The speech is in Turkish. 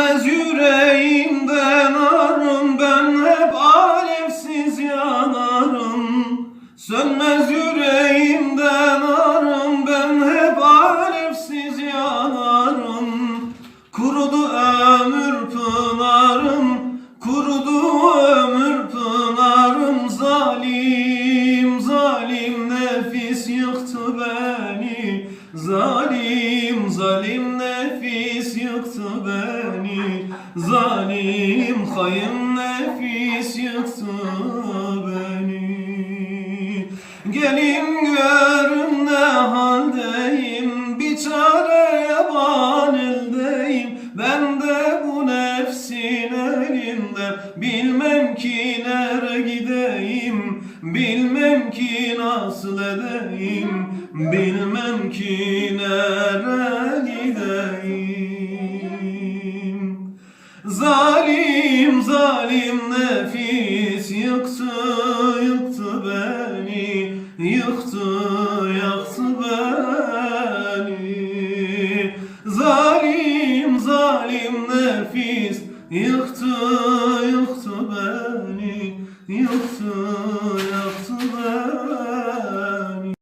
Sönmez yüreğimden arım ben hep alevsiz yanarım. Sönmez yüreğimden arım ben hep alevsiz yanarım. Kurudu ömür pınarım Kurudu ömür pınarım. Zalim zalim nefis yıktı beni. Zalim zalim nefis yıktı beni Zalim hayın nefis yıktı beni. Gelin görün ne haldeyim Bir çare yaban eldeyim. Ben de bu nefsin elinde Bilmem ki nere gideyim. Bilmem ki nasıl edeyim Bilmem ki nere gideyim Zalim zalim nefis yıktı yıktı beni Yıktı yaktı beni. Zalim zalim nefis yıktı yıktı beni Yıktı